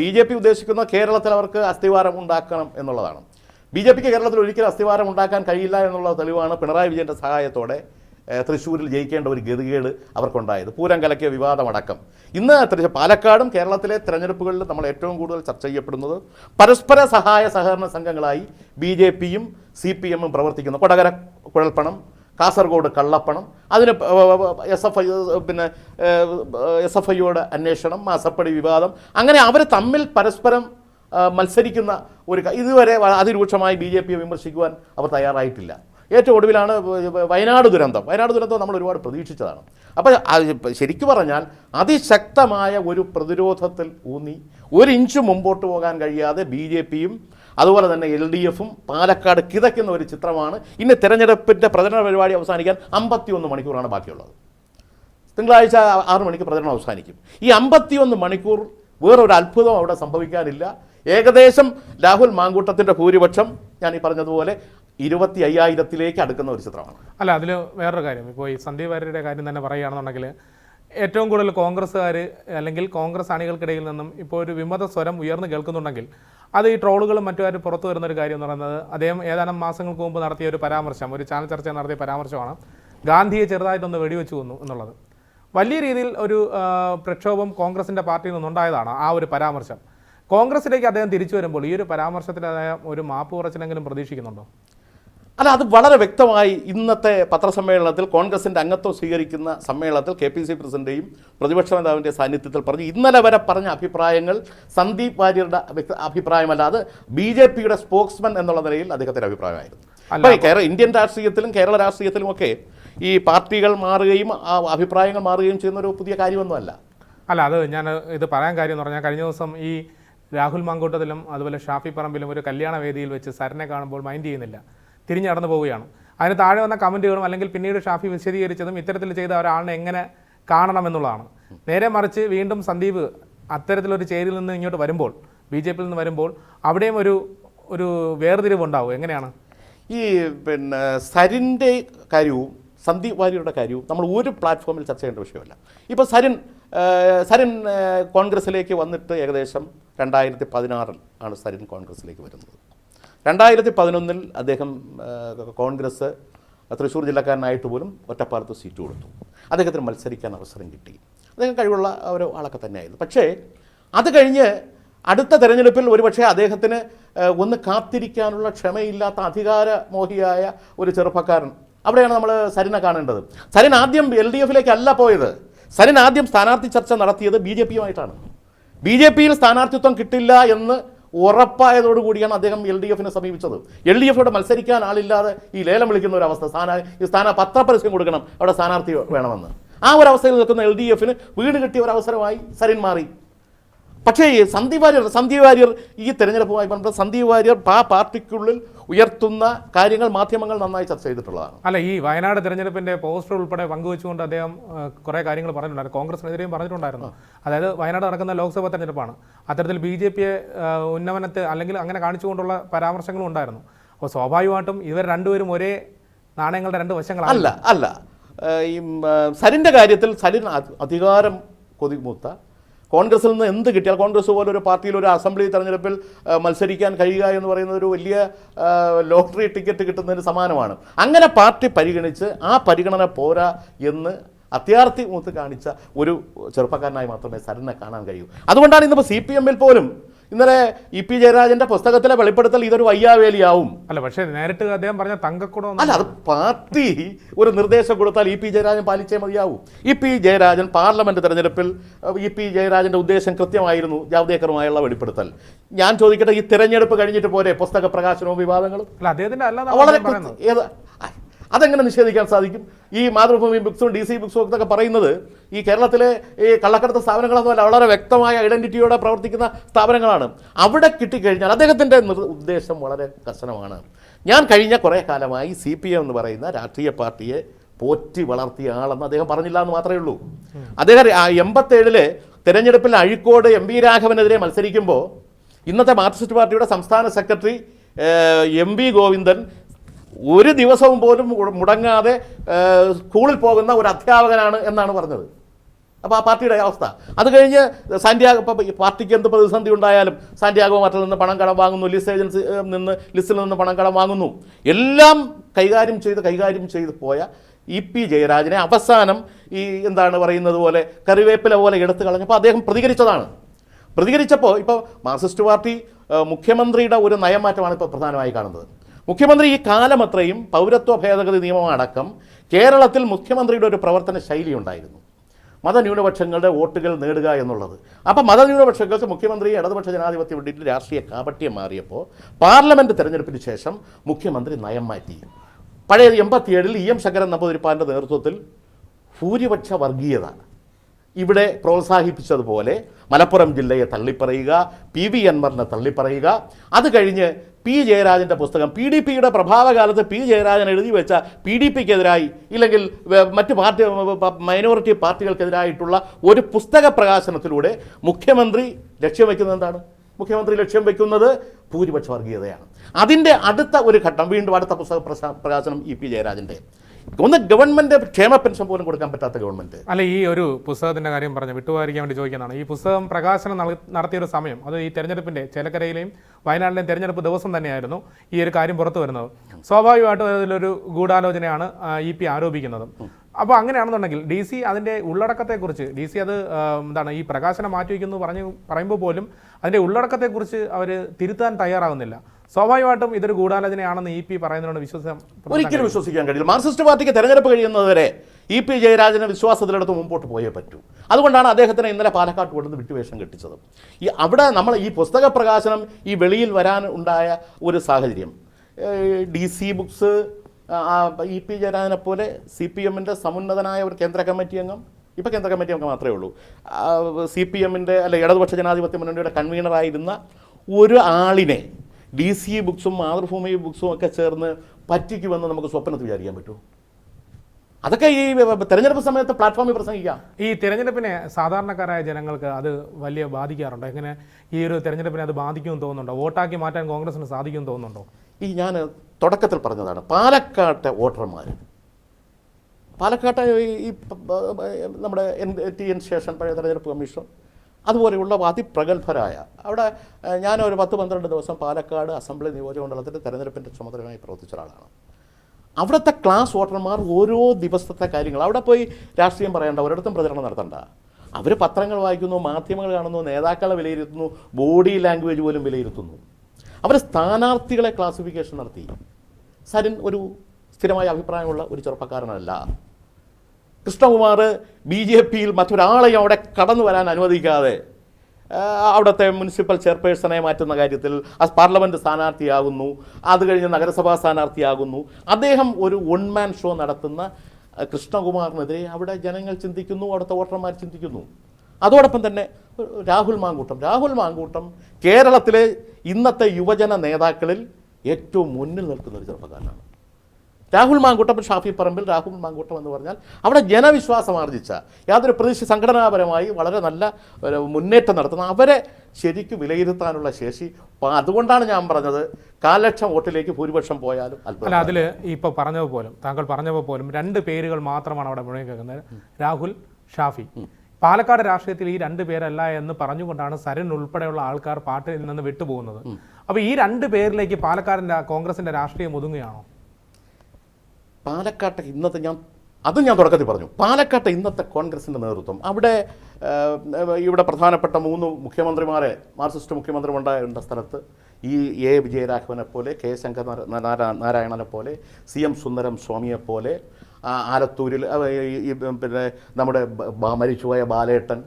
ബി ജെ പി ഉദ്ദേശിക്കുന്ന കേരളത്തിൽ അവർക്ക് അസ്ഥിവാരം ഉണ്ടാക്കണം എന്നുള്ളതാണ്. ബി ജെ പിക്ക് കേരളത്തിൽ ഒരിക്കലും അസ്ഥിവാരം ഉണ്ടാക്കാൻ കഴിയില്ല എന്നുള്ള തെളിവാണ് പിണറായി വിജയന്റെ സഹായത്തോടെ തൃശ്ശൂരിൽ ജയിക്കേണ്ട ഒരു ഗതികേട് അവർക്കുണ്ടായത്. പൂരം കലക്കിയ വിവാദമടക്കം ഇന്ന് പാലക്കാടും കേരളത്തിലെ തെരഞ്ഞെടുപ്പുകളിൽ നമ്മൾ ഏറ്റവും കൂടുതൽ ചർച്ച ചെയ്യപ്പെടുന്നത് പരസ്പര സഹായ സഹകരണ സംഘങ്ങളായി ബി ജെ പിയും സി പി എമ്മും പ്രവർത്തിക്കുന്നു. കൊടകര കുഴൽപ്പണം കാസർഗോഡ് കള്ളപ്പണം അതിന് എസ് എഫ് ഐ പിന്നെ എസ് എഫ് ഐയോട് അന്വേഷണം മാസപ്പടി വിവാദം. അങ്ങനെ അവർ തമ്മിൽ പരസ്പരം മത്സരിക്കുന്ന ഒരു ഇതുവരെ അതിരൂക്ഷമായി ബി ജെ പിയെ വിമർശിക്കുവാൻ അവർ തയ്യാറായിട്ടില്ല. ഏറ്റവും ഒടുവിലാണ് വയനാട് ദുരന്തം. വയനാട് ദുരന്തം നമ്മൾ ഒരുപാട് പ്രതീക്ഷിച്ചതാണ്. അപ്പോൾ ശരിക്കു പറഞ്ഞാൽ അതിശക്തമായ ഒരു പ്രതിരോധത്തിൽ ഊന്നി ഒരു മുമ്പോട്ട് പോകാൻ കഴിയാതെ ബി ജെ പിയും അതുപോലെ തന്നെ എൽ ഡി എഫും പാലക്കാട് കിതയ്ക്കുന്ന ഒരു ചിത്രമാണ് ഇന്ന് തെരഞ്ഞെടുപ്പിന്റെ പ്രചരണ പരിപാടി അവസാനിക്കാൻ അമ്പത്തിയൊന്ന് മണിക്കൂറാണ് ബാക്കിയുള്ളത്. തിങ്കളാഴ്ച ആറ് മണിക്ക് പ്രചരണം അവസാനിക്കും. ഈ അമ്പത്തിയൊന്ന് മണിക്കൂർ വേറൊരു അത്ഭുതം അവിടെ സംഭവിക്കാനില്ല. ഏകദേശം രാഹുൽ മാങ്കൂട്ടത്തിന്റെ ഭൂരിപക്ഷം ഞാൻ ഈ പറഞ്ഞതുപോലെ ഇരുപത്തി അയ്യായിരത്തിലേക്ക് അടുക്കുന്ന ഒരു ചിത്രമാണ്. അല്ല അതിൽ വേറൊരു കാര്യം. ഇപ്പോൾ ഈ സന്ദീപ് വാര്യരുടെ കാര്യം തന്നെ പറയുകയാണെന്നുണ്ടെങ്കിൽ ഏറ്റവും കൂടുതൽ കോൺഗ്രസ്സുകാർ അല്ലെങ്കിൽ കോൺഗ്രസ് അണികൾക്കിടയിൽ നിന്നും ഇപ്പോൾ ഒരു വിമത സ്വരം ഉയർന്നു കേൾക്കുന്നുണ്ടെങ്കിൽ അത് ഈ ട്രോളുകളും മറ്റുമായിട്ട് പുറത്തു വരുന്ന ഒരു കാര്യം എന്ന് പറയുന്നത് അദ്ദേഹം ഏതാനും മാസങ്ങൾക്ക് മുമ്പ് നടത്തിയ ഒരു പരാമർശം ഒരു ചാനൽ ചർച്ച നടത്തിയ പരാമർശമാണ്. ഗാന്ധിയെ ചെറുതായിട്ടൊന്ന് വെടിവെച്ചു കൊന്നു എന്നുള്ളത്. വലിയ രീതിയിൽ ഒരു പ്രക്ഷോഭം കോൺഗ്രസിന്റെ പാർട്ടിയിൽ നിന്നുണ്ടായതാണ് ആ ഒരു പരാമർശം. കോൺഗ്രസിലേക്ക് അദ്ദേഹം തിരിച്ചു വരുമ്പോൾ ഈ ഒരു പരാമർശത്തിന്റെതായ ഒരു മാപ്പ് കുറച്ചിലെങ്കിലും പ്രതീക്ഷിക്കുന്നുണ്ടോ? അല്ല അത് വളരെ വ്യക്തമായി ഇന്നത്തെ പത്രസമ്മേളനത്തിൽ കോൺഗ്രസിന്റെ അംഗത്വം സ്വീകരിക്കുന്ന സമ്മേളനത്തിൽ കെ പി സി പ്രസിഡന്റെയും പ്രതിപക്ഷ നേതാവിന്റെ സാന്നിധ്യത്തിൽ പറഞ്ഞു. ഇന്നലെ വരെ പറഞ്ഞ അഭിപ്രായങ്ങൾ സന്ദീപ് വാര്യരുടെ അഭിപ്രായമല്ല അത് ബി ജെ പിയുടെ സ്പോക്സ്മാൻ എന്നുള്ള നിലയിൽ അദ്ദേഹത്തിന്റെ അഭിപ്രായമായിരുന്നു. അല്ല, അപ്പോൾ കേരള ഇന്ത്യൻ രാഷ്ട്രീയത്തിലും കേരള രാഷ്ട്രീയത്തിലും ഒക്കെ ഈ പാർട്ടികൾ മാറുകയും ആ അഭിപ്രായങ്ങൾ മാറുകയും ചെയ്യുന്ന ഒരു പുതിയ കാര്യമൊന്നുമല്ല. അല്ല അത് ഞാൻ ഇത് പറയാൻ കാര്യം എന്ന് പറഞ്ഞാൽ കഴിഞ്ഞ ദിവസം ഈ രാഹുൽ മാങ്കൂട്ടത്തിലും അതുപോലെ ഷാഫി പറമ്പിലും ഒരു കല്യാണ വേദിയിൽ വെച്ച് സരനെ കാണുമ്പോൾ മൈൻഡ് ചെയ്യുന്നില്ല. തിരിഞ്ഞു നടന്നു പോവുകയാണ്. അതിന് താഴെ വന്ന കമന്റുകളും അല്ലെങ്കിൽ പിന്നീട് ഷാഫി വിശദീകരിച്ചതും ഇത്തരത്തിൽ ചെയ്ത ഒരാളിനെ എങ്ങനെ കാണണമെന്നുള്ളതാണ്. നേരെ മറിച്ച് വീണ്ടും സന്ദീപ് അത്തരത്തിലൊരു ചേരിയിൽ നിന്ന് ഇങ്ങോട്ട് വരുമ്പോൾ ബി ജെ പിയിൽ നിന്ന് വരുമ്പോൾ അവിടെയും ഒരു ഒരു വേർതിരിവുണ്ടാവും എങ്ങനെയാണ്? ഈ പിന്നെ സരിന്റെ കാര്യവും സന്ദീപ് വാര്യരുടെ കാര്യവും നമ്മൾ ഒരു പ്ലാറ്റ്ഫോമിൽ ചർച്ച ചെയ്യേണ്ട വിഷയമല്ല. ഇപ്പോൾ സരിൻ സരിൻ കോൺഗ്രസ്സിലേക്ക് വന്നിട്ട് ഏകദേശം രണ്ടായിരത്തി പതിനാറിൽ ആണ് സരിൻ കോൺഗ്രസ്സിലേക്ക് വരുന്നത്. രണ്ടായിരത്തി പതിനൊന്നിൽ അദ്ദേഹം കോൺഗ്രസ് തൃശ്ശൂർ ജില്ലക്കാരനായിട്ട് പോലും ഒറ്റപ്പാലത്ത് സീറ്റ് കൊടുത്തു. അദ്ദേഹത്തിന് മത്സരിക്കാൻ അവസരം കിട്ടി. അദ്ദേഹം കഴിവുള്ള ഒരു ആളൊക്കെ തന്നെയായിരുന്നു. പക്ഷേ അത് കഴിഞ്ഞ് അടുത്ത തെരഞ്ഞെടുപ്പിൽ ഒരുപക്ഷെ അദ്ദേഹത്തിന് ഒന്ന് കാത്തിരിക്കാനുള്ള ക്ഷമയില്ലാത്ത അധികാരമോഹിയായ ഒരു ചെറുപ്പക്കാരൻ. അവിടെയാണ് നമ്മൾ സരിനെ കാണേണ്ടത്. സരിൻ ആദ്യം എൽ ഡി എഫിലേക്കല്ല പോയത്. സരിൻ ആദ്യം സ്ഥാനാർത്ഥി ചർച്ച നടത്തിയത് ബി ജെ പിയുമായിട്ടാണ്. ബി ജെ പിയിൽ സ്ഥാനാർത്ഥിത്വം കിട്ടില്ല എന്ന് ഉറപ്പായതോടുകൂടിയാണ് അദ്ദേഹം എൽ ഡി എഫിനെ സമീപിച്ചത്. എൽ ഡി എഫിനോട് മത്സരിക്കാൻ ആളില്ലാതെ ഈ ലേലം വിളിക്കുന്ന ഒരു അവസ്ഥ സ്ഥാന ഈ സ്ഥാന പത്രപരസ്യം കൊടുക്കണം അവിടെ സ്ഥാനാർത്ഥി വേണമെന്ന്. ആ ഒരു അവസ്ഥയിൽ നിൽക്കുന്ന എൽ ഡി എഫിന് വീട് കിട്ടിയ ഒരു അവസരമായി സരിൻ മാറി. പക്ഷേ സന്ദീപ് വാര്യർ സന്ദീപ് വാര്യർ ഈ തെരഞ്ഞെടുപ്പുമായി ബന്ധപ്പെട്ട് സന്ദീപ് വാര്യർ ആ പാർട്ടിക്കുള്ളിൽ ഉയർത്തുന്ന കാര്യങ്ങൾ മാധ്യമങ്ങൾ നന്നായി ചർച്ച ചെയ്തിട്ടുള്ളതാണ്. അല്ല ഈ വയനാട് തെരഞ്ഞെടുപ്പിന്റെ പോസ്റ്റർ ഉൾപ്പെടെ പങ്കുവെച്ചുകൊണ്ട് അദ്ദേഹം കുറേ കാര്യങ്ങൾ പറഞ്ഞിട്ടുണ്ടായിരുന്നു. കോൺഗ്രസിനെതിരെയും പറഞ്ഞിട്ടുണ്ടായിരുന്നു. അതായത് വയനാട് നടക്കുന്ന ലോക്സഭാ തെരഞ്ഞെടുപ്പാണ്. അത്തരത്തിൽ ബി ജെ പിയെ ഉന്നമനത്തെ അല്ലെങ്കിൽ അങ്ങനെ കാണിച്ചുകൊണ്ടുള്ള പരാമർശങ്ങളും ഉണ്ടായിരുന്നു. അപ്പോൾ സ്വാഭാവികമായിട്ടും ഇവർ രണ്ടുപേരും ഒരേ നാണയങ്ങളുടെ രണ്ട് വശങ്ങളാണ്. അല്ല അല്ല. ഈ സരിന്റെ സരിന്റെ കാര്യത്തിൽ സരിൻ അധി- അധികാരം കൊതിമൂത്ത കോൺഗ്രസിൽ നിന്ന് എന്ത് കിട്ടിയാൽ കോൺഗ്രസ് പോലെ ഒരു പാർട്ടിയിൽ ഒരു അസംബ്ലി തെരഞ്ഞെടുപ്പിൽ മത്സരിക്കാൻ കഴിയുക എന്ന് പറയുന്നത് ഒരു വലിയ ലോട്ടറി ടിക്കറ്റ് കിട്ടുന്നതിന് സമാനമാണ്. അങ്ങനെ പാർട്ടി പരിഗണിച്ച് ആ പരിഗണന പോരാ എന്ന് അത്യാർത്ഥി മുഖത്ത് കാണിച്ച ഒരു ചെറുപ്പക്കാരനായി മാത്രമേ സരനെ കാണാൻ കഴിയൂ. അതുകൊണ്ടാണ് ഇന്നിപ്പോൾ സി പി എമ്മിൽ പോലും ഇന്നലെ ഇ പി ജയരാജന്റെ പുസ്തകത്തിലെ വെളിപ്പെടുത്തൽ ഇതൊരു വയ്യാവേലിയാവും. അല്ല പക്ഷേ നേരിട്ട് അദ്ദേഹം പറഞ്ഞ തങ്കക്കുടം അല്ല അത് പാർട്ടി ഒരു നിർദ്ദേശം കൊടുത്താൽ ഇ പി ജയരാജൻ പാലിച്ചേ മതിയാവും. ഇ പി ജയരാജൻ പാർലമെന്റ് തെരഞ്ഞെടുപ്പിൽ ഇ പി ജയരാജന്റെ ഉദ്ദേശം കൃത്യമായിരുന്നു ജാവ്ദേക്കറുമായുള്ള വെളിപ്പെടുത്തൽ. ഞാൻ ചോദിക്കട്ടെ ഈ തെരഞ്ഞെടുപ്പ് കഴിഞ്ഞിട്ട് പോരെ പുസ്തക പ്രകാശനവും വിവാദങ്ങളും? അല്ല അദ്ദേഹത്തിന്റെ അല്ല വളരെ അതെങ്ങനെ നിഷേധിക്കാൻ സാധിക്കും? ഈ മാതൃഭൂമി ബുക്സും ഡി സി ബുക്സും ഒക്കെ പറയുന്നത് ഈ കേരളത്തിലെ ഈ കള്ളക്കടത്ത് സ്ഥാപനങ്ങളൊന്നുമല്ല വളരെ വ്യക്തമായ ഐഡന്റിറ്റിയോടെ പ്രവർത്തിക്കുന്ന സ്ഥാപനങ്ങളാണ്. അവിടെ കിട്ടിക്കഴിഞ്ഞാൽ അദ്ദേഹത്തിന്റെ ഉദ്ദേശം വളരെ കർശനമാണ്. ഞാൻ കഴിഞ്ഞ കുറേ കാലമായി സി പി എം എന്ന് പറയുന്ന രാഷ്ട്രീയ പാർട്ടിയെ പോറ്റി വളർത്തിയ ആളെന്ന് അദ്ദേഹം പറഞ്ഞില്ല എന്ന് മാത്രമേ ഉള്ളൂ. അദ്ദേഹം എൺപത്തേഴിൽ തെരഞ്ഞെടുപ്പിൽ അഴിക്കോട് എം വി രാഘവനെതിരെ മത്സരിക്കുമ്പോൾ ഇന്നത്തെ മാർക്സിസ്റ്റ് പാർട്ടിയുടെ സംസ്ഥാന സെക്രട്ടറി എം വി ഗോവിന്ദൻ ഒരു ദിവസവും പോലും മുടങ്ങാതെ സ്കൂളിൽ പോകുന്ന ഒരു അധ്യാപകനാണ് എന്നാണ് പറഞ്ഞത്. അപ്പോൾ ആ പാർട്ടിയുടെ അവസ്ഥ. അത് കഴിഞ്ഞ് സാന്റിയാഗോ ഇപ്പോൾ പാർട്ടിക്ക് എന്ത് പ്രതിസന്ധി ഉണ്ടായാലും സാന്റിയാഗോ മറ്റിൽ നിന്ന് പണം കടം വാങ്ങുന്നു ലിസ്റ്റ് ഏജൻസി നിന്ന് ലിസ്റ്റിൽ നിന്ന് പണം കടം വാങ്ങുന്നു. എല്ലാം കൈകാര്യം ചെയ്ത് കൈകാര്യം ചെയ്ത് പോയ ഇ പി ജയരാജനെ അവസാനം ഈ എന്താണ് പറയുന്നത് പോലെ കറിവേപ്പില പോലെ എടുത്തു കളഞ്ഞപ്പോൾ അദ്ദേഹം പ്രതികരിച്ചതാണ്. പ്രതികരിച്ചപ്പോൾ ഇപ്പോൾ മാർക്സിസ്റ്റ് പാർട്ടി മുഖ്യമന്ത്രിയുടെ ഒരു നയമാറ്റമാണ് ഇപ്പോൾ പ്രധാനമായി കാണുന്നത്. മുഖ്യമന്ത്രി ഈ കാലമത്രയും പൗരത്വ ഭേദഗതി നിയമം അടക്കം കേരളത്തിൽ മുഖ്യമന്ത്രിയുടെ ഒരു പ്രവർത്തന ശൈലി ഉണ്ടായിരുന്നു. മതന്യൂനപക്ഷങ്ങളുടെ വോട്ടുകൾ നേടുക എന്നുള്ളത്. അപ്പം മതന്യൂനപക്ഷങ്ങൾക്ക് മുഖ്യമന്ത്രി ഇടതുപക്ഷ ജനാധിപത്യ വേണ്ടിയിട്ട് രാഷ്ട്രീയ കാപട്യം മാറിയപ്പോൾ പാർലമെന്റ് തെരഞ്ഞെടുപ്പിന് ശേഷം മുഖ്യമന്ത്രി നയം മാറ്റി. പഴയ എൺപത്തിയേഴിൽ ഇ എം ശങ്കരൻ നമ്പൂതിരിപ്പാടിന്റെ നേതൃത്വത്തിൽ ഭൂരിപക്ഷ വർഗീയത. ഇവിടെ പ്രോത്സാഹിപ്പിച്ചതുപോലെ മലപ്പുറം ജില്ലയെ തള്ളിപ്പറയുക പി വി അൻവറിനെ തള്ളിപ്പറയുക. അത് കഴിഞ്ഞ് പി ജയരാജന്റെ പുസ്തകം പി ഡി പിയുടെ പ്രഭാവകാലത്ത് പി ജയരാജൻ എഴുതി വെച്ച പി ഡി പിക്കെതിരായി ഇല്ലെങ്കിൽ മറ്റ് പാർട്ടി മൈനോറിറ്റി പാർട്ടികൾക്കെതിരായിട്ടുള്ള ഒരു പുസ്തക പ്രകാശനത്തിലൂടെ മുഖ്യമന്ത്രി ലക്ഷ്യം വയ്ക്കുന്നത് എന്താണ്? മുഖ്യമന്ത്രി ലക്ഷ്യം വയ്ക്കുന്നത് ഭൂരിപക്ഷ വർഗീയതയാണ്. അതിന്റെ അടുത്ത ഒരു ഘട്ടം വീണ്ടും അടുത്ത പുസ്തക പ്രകാശനം ഇ പി ജയരാജന്റെ ഒന്ന് ഗവൺമെന്റ് ക്ഷേമ പെൻഷൻ പോലും കൊടുക്കാൻ പറ്റാത്ത ഗവൺമെന്റ്. അല്ല ഈ ഒരു പുസ്തകത്തിന്റെ കാര്യം പറഞ്ഞു വിട്ടുപോയിരിക്കാൻ വേണ്ടി ചോദിക്കുന്നതാണ്. ഈ പുസ്തകം പ്രകാശനം നടത്തിയ ഒരു സമയം അത് ഈ തെരഞ്ഞെടുപ്പിന്റെ ചേലക്കരയിലെയും വയനാട്ടിലെയും തെരഞ്ഞെടുപ്പ് ദിവസം തന്നെയായിരുന്നു ഈ ഒരു കാര്യം പുറത്തു വരുന്നത്. സ്വാഭാവികമായിട്ടും അതിലൊരു ഗൂഢാലോചനയാണ് ഇ പി ആരോപിക്കുന്നത്. അപ്പോൾ അങ്ങനെയാണെന്നുണ്ടെങ്കിൽ ഡി സി അതിന്റെ ഉള്ളടക്കത്തെക്കുറിച്ച് ഡി സി അത് എന്താണ് ഈ പ്രകാശനം മാറ്റി മാറ്റിവെക്കുന്നു പറഞ്ഞു പറയുമ്പോൾ പോലും അതിന്റെ ഉള്ളടക്കത്തെക്കുറിച്ച് അവർ തിരുത്താൻ തയ്യാറാകുന്നില്ല സ്വാഭാവികമായിട്ടും ഇതൊരു ഗൂഢാലോചനയാണെന്ന് ഇ പി പറയുന്നതുകൊണ്ട് വിശ്വസം ഒരിക്കലും വിശ്വസിക്കാൻ കഴിയില്ല. മാർക്സിസ്റ്റ് പാർട്ടിക്ക് തെരഞ്ഞെടുപ്പ് കഴിയുന്നതുവരെ ഇ പി ജയരാജനെ വിശ്വാസത്തിലെടുത്ത് മുമ്പോട്ട് പോയേ പറ്റൂ. അതുകൊണ്ടാണ് അദ്ദേഹത്തിന് ഇന്നലെ പാലക്കാട്ട് കൊണ്ടുവന്ന് വിട്ടുവേഷം കെട്ടിച്ചത്. ഈ അവിടെ നമ്മൾ ഈ പുസ്തക പ്രകാശനം ഈ വെളിയിൽ വരാൻ ഉണ്ടായ ഒരു സാഹചര്യം. D C books E P ജയരാജനെ പോലെ സി പി എമ്മിന്റെ സമുന്നതനായ ഒരു കേന്ദ്ര കമ്മിറ്റി അംഗം. ഇപ്പോൾ കേന്ദ്ര കമ്മിറ്റി അംഗം മാത്രമേ ഉള്ളൂ. സി പി എമ്മിന്റെ അല്ലെ ഇടതുപക്ഷ ജനാധിപത്യ മുന്നണിയുടെ കൺവീനറായിരുന്ന ഒരു ആളിനെ ഡി സി ബുക്സും മാതൃഭൂമി ബുക്സും ഒക്കെ ചേർന്ന് പറ്റിക്കുമെന്ന് നമുക്ക് സ്വപ്നത്തിൽ വിചാരിക്കാൻ പറ്റുമോ? അതൊക്കെ ഈ തെരഞ്ഞെടുപ്പ് സമയത്ത് പ്ലാറ്റ്ഫോമിൽ പ്രസംഗിക്കാം. ഈ തെരഞ്ഞെടുപ്പിനെ സാധാരണക്കാരായ ജനങ്ങൾക്ക് അത് വലിയ ബാധിക്കാറുണ്ടോ? എങ്ങനെ ഈ ഒരു തെരഞ്ഞെടുപ്പിനെ അത് ബാധിക്കുമെന്ന് തോന്നുന്നുണ്ടോ? വോട്ടാക്കി മാറ്റാൻ കോൺഗ്രസിന് സാധിക്കുമെന്ന് തോന്നുന്നുണ്ടോ? ഈ ഞാൻ തുടക്കത്തിൽ പറഞ്ഞതാണ് പാലക്കാട്ടെ വോട്ടർമാർ. പാലക്കാട്ടെ ഈ- നമ്മുടെ എൻ ടി എൻ സ്റ്റേഷൻ പഴയ തെരഞ്ഞെടുപ്പ് കമ്മീഷൻ അതുപോലെയുള്ള അതിപ്രഗത്ഭരായ. അവിടെ ഞാൻ ഒരു പത്ത് പന്ത്രണ്ട് ദിവസം പാലക്കാട് അസംബ്ലി നിയോജകമണ്ഡലത്തിന്റെ തെരഞ്ഞെടുപ്പിന്റെ ചുമതലയുമായി പ്രവർത്തിച്ച ഒരാളാണ്. അവിടുത്തെ ക്ലാസ് വോട്ടർമാർ ഓരോ ദിവസത്തെ കാര്യങ്ങൾ അവിടെ പോയി രാഷ്ട്രീയം പറയണ്ട ഒരിടത്തും പ്രചരണം നടത്തണ്ട. അവർ പത്രങ്ങൾ വായിക്കുന്നു മാധ്യമങ്ങൾ കാണുന്നു നേതാക്കളെ വിലയിരുത്തുന്നു ബോഡി ലാംഗ്വേജ് പോലും വിലയിരുത്തുന്നു. അവർ സ്ഥാനാർത്ഥികളെ ക്ലാസിഫിക്കേഷൻ നടത്തി. സരിൻ ഒരു സ്ഥിരമായ അഭിപ്രായമുള്ള ഒരു ചെറുപ്പക്കാരനല്ല. കൃഷ്ണകുമാർ ബി ജെ പിയിൽ മറ്റൊരാളെയും അവിടെ കടന്നു വരാൻ അനുവദിക്കാതെ അവിടുത്തെ മുനിസിപ്പൽ ചെയർപേഴ്സണെ മാറ്റുന്ന കാര്യത്തിൽ ആ പാർലമെന്റ് സ്ഥാനാർത്ഥിയാകുന്നു അത് കഴിഞ്ഞ് നഗരസഭാ സ്ഥാനാർത്ഥിയാകുന്നു. അദ്ദേഹം ഒരു വൺ മാൻ ഷോ നടത്തുന്ന കൃഷ്ണകുമാറിനെതിരെ അവിടെ ജനങ്ങൾ ചിന്തിക്കുന്നു അവിടുത്തെ വോട്ടർമാർ ചിന്തിക്കുന്നു. അതോടൊപ്പം തന്നെ രാഹുൽ മാങ്കൂട്ടം. രാഹുൽ മാങ്കൂട്ടം കേരളത്തിലെ ഇന്നത്തെ യുവജന നേതാക്കളിൽ ഏറ്റവും മുന്നിൽ നിൽക്കുന്ന ഒരു ചെറുപ്പക്കാരനാണ്. രാഹുൽ മാങ്കൂട്ടം ഷാഫി പറമ്പിൽ രാഹുൽ മാങ്കൂട്ടം എന്ന് പറഞ്ഞാൽ അവിടെ ജനവിശ്വാസം ആർജിച്ച യാതൊരു പ്രതിഷ്ഠ സംഘടനാപരമായി വളരെ നല്ല മുന്നേറ്റം നടത്തുന്ന അവരെ ശരിക്കും വിലയിരുത്താനുള്ള ശേഷി. അതുകൊണ്ടാണ് ഞാൻ പറഞ്ഞത് കാൽ ലക്ഷം വോട്ടിലേക്ക് ഭൂരിപക്ഷം പോയാലും അല്ല അതിൽ ഇപ്പോൾ പറഞ്ഞത് പോലും താങ്കൾ പറഞ്ഞപ്പോൾ പോലും രണ്ട് പേരുകൾ മാത്രമാണ് അവിടെ മുഴുവൻ കേൾക്കുന്നത്. രാഹുൽ ഷാഫി. പാലക്കാട് രാഷ്ട്രീയത്തിൽ ഈ രണ്ട് പേരല്ല എന്ന് പറഞ്ഞുകൊണ്ടാണ് സരൻ ഉൾപ്പെടെയുള്ള ആൾക്കാർ പാർട്ടിയിൽ നിന്ന് വിട്ടുപോകുന്നത്. അപ്പോൾ ഈ രണ്ട് പേരിലേക്ക് പാലക്കാടിന്റെ കോൺഗ്രസിന്റെ രാഷ്ട്രീയം ഒതുങ്ങുകയാണോ? പാലക്കാട്ടെ ഇന്നത്തെ ഞാൻ അത് ഞാൻ തുടക്കത്തിൽ പറഞ്ഞു. പാലക്കാട്ടെ ഇന്നത്തെ കോൺഗ്രസിന്റെ നേതൃത്വം. അവിടെ ഇവിടെ പ്രധാനപ്പെട്ട മൂന്ന് മുഖ്യമന്ത്രിമാരെ മാർക്സിസ്റ്റ് ഉണ്ടായിരുന്ന സ്ഥലത്ത് ഈ എ. വിജയരാഘവനെ പോലെ കെ. ശങ്കർ നാരായണനെ പോലെ സി. എം. സുന്ദരം സ്വാമിയെ പോലെ ആലത്തൂരിൽ പിന്നെ നമ്മുടെ മരിച്ചുപോയ ബാലേട്ടൻ.